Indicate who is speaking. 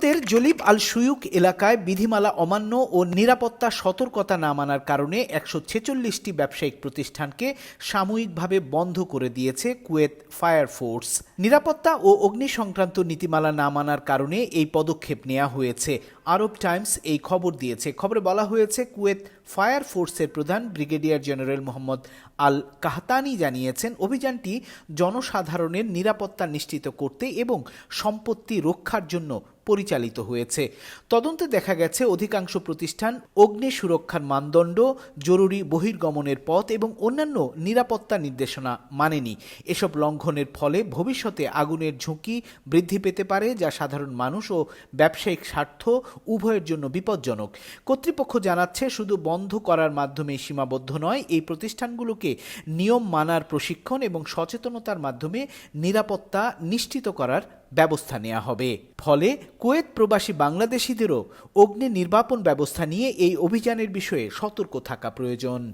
Speaker 1: কুয়েতের জলিব আল সুয়ুক এলাকায় বিধিমালা অমান্য ও নিরাপত্তা সতর্কতা না মানার কারণে একশো ছেচল্লিশটি ব্যবসায়িক প্রতিষ্ঠানকে সাময়িকভাবে বন্ধ করে দিয়েছে কুয়েত ফায়ার ফোর্স। নিরাপত্তা ও অগ্নি সংক্রান্ত নীতিমালা না মানার কারণে এই পদক্ষেপ নেওয়া হয়েছে। আরব টাইমস এই খবর দিয়েছে। খবরে বলা হয়েছে, কুয়েত ফায়ার ফোর্সের প্রধান brigadier general Mohammad Al Qahtani জানিয়েছেন, অভিযানটি জনসাধারণের নিরাপত্তা নিশ্চিত করতে এবং সম্পত্তি রক্ষার জন্য পরিচালিত হয়েছে। তদন্তে দেখা গেছে, অধিকাংশ প্রতিষ্ঠান অগ্নি সুরক্ষার মানদণ্ড, জরুরি বহির্গমনের পথ এবং অন্যান্য নিরাপত্তা নির্দেশনা মানেনি। এসব লঙ্ঘনের ফলে ভবিষ্যতে আগুনের ঝুঁকি বৃদ্ধি পেতে পারে, যা সাধারণ মানুষ ও ব্যবসায়িক স্বার্থ উভয়ের জন্য বিপজ্জনক। কর্তৃপক্ষ জানাচ্ছে, শুধু বন্ধ করার মাধ্যমে সীমাবদ্ধ নয়, এই প্রতিষ্ঠানগুলোকে নিয়ম মানার প্রশিক্ষণ এবং সচেতনতার মাধ্যমে নিরাপত্তা নিশ্চিত করার ব্যবস্থা নেওয়া হবে। ফলে কুয়েত প্রবাসী বাংলাদেশিদেরও অগ্নি নির্বাপন ব্যবস্থা নিয়ে এই অভিযানের বিষয়ে সতর্ক থাকা প্রয়োজন।